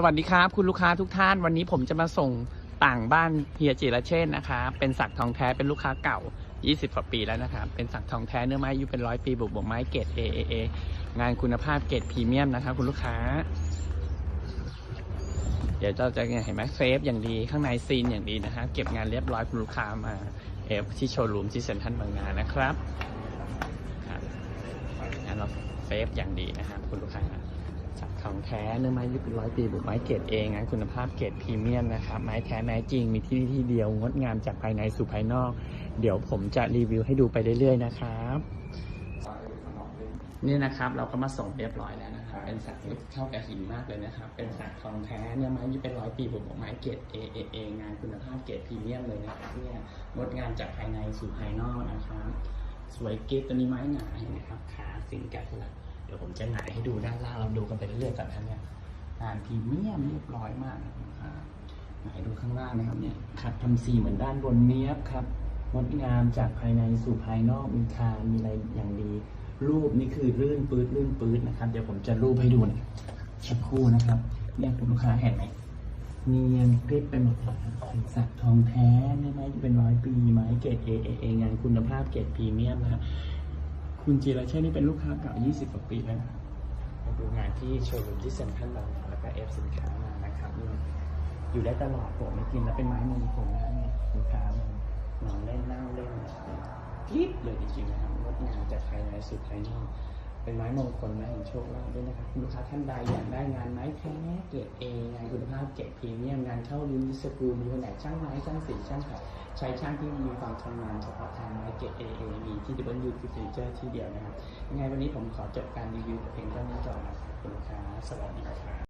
สวัสดีครับ คุณลูกค้าทุกท่านวันนี้ผมจะมาส่งต่างบ้านเฮียจิระเชษฐ์นะครับเป็นสักทองแท้เป็นลูกค้าเก่า 20กว่าปีแล้วนะครับเป็นสักทองแท้เนื้อไม้อายุเป็นร้อยปีบุกบวกไม้เกรด AAA งานคุณภาพเกรดพรีเมียมนะครับคุณลูกค้า เดี๋ยวเราจะเห็นไหมเซฟอย่างดีข้างในซีนอย่างดีนะฮะเก็บงานเรียบร้อยคุณลูกค้ามาเอฟที่โชว์รูมที่เซ็นทรัลบางนานะครับครับงานเราเซฟอย่างดีนะครับคุณลูกค้า จากของแท้เนื้อไม้ยี่เป็นร้อยปีบุกไม้เกรดเองนะคุณภาพเกรดพรีเมียมนะครับไม้แท้แม้จริงมีที่นี่ที่เดียวงดงามจากภายในสู่ภายนอก เดี๋ยวผมจะรีวิวให้ดูไปเรื่อยๆนะครับนี่นะครับเราก็มาส่งเรียบร้อยแล้วนะครับเป็นสักที่เข้ากับหินมากเลยนะครับเป็นสักทองแท้เนื้อไม้ยี่เป็นร้อยปีบุกไม้เกรดเอเอเองานคุณภาพเกรดพรีเมียมเลยนะครับเนี่ยงดงามจากภายในสู่ภายนอกนะครับสวยเกิ๊บตัวนี้ไม้หนาเห็นไหมครับขาสิงแกะสลัก จะหงายให้ดูด้านล่างเราดูกันไปเรื่อยๆก่อนนะเนี่ยงานพรีเมียมเรียบร้อยมากนะครับหงายดูข้างล่างนะครับเนี่ยขัดทำสีเหมือนด้านบนเนี้ยบครับงดงามจากภายในสู่ภายนอกมีคานมีอะไรอย่างดี รูปนี่คือลื่นปื๊ดลื่นปื๊ดนะครับ เดี๋ยวผมจะรูปให้ดูนะสักครู่นะครับเนี่ยคุณลูกค้าเห็นไหมเนียนกริบไปหมดเลยครับเป็นสักทองแท้ไม่ไม้เป็นร้อยปีไม้เกรดเอเอเองานคุณภาพเกรดพรีเมียมนะครับ คุณจีรเชษฐ์นี่เป็นลูกค้าเก่า 20กว่าปีแล้วนะครับมาดูงานที่โชว์รูมที่เซ็นทรัลบางนาแล้วก็เอฟสินค้ามานะครับอยู่ได้ตลอดผมไม่กินแล้วเป็นไม้มงคลนะเนี่ยลูกค้ามันนอนเล่นนั่งเล่นกริบเลยจริงๆนะครับงดงามจากภายในสู่ภายนอกเป็นไม้มงคลไม้แห่งโชคลาภด้วยนะครับลูกค้าท่านใดอยากได้งานไม้แท้เกรดเองานคุณภาพเกรดพรีเมียมงานเข้าริมสกรูมีแผนกช่างไม้ช่างสีช่างขัดใช้ช่างที่มีความชำนาญเฉพาะทางไม้เกรดเอเอ ที่ W Furniture ที่เดียวนะครับยังไงวันนี้ผมขอจบการรีวิวเพียงเท่านี้ก่อนนะครับขอบคุณลูกค้าสวัสดีครับ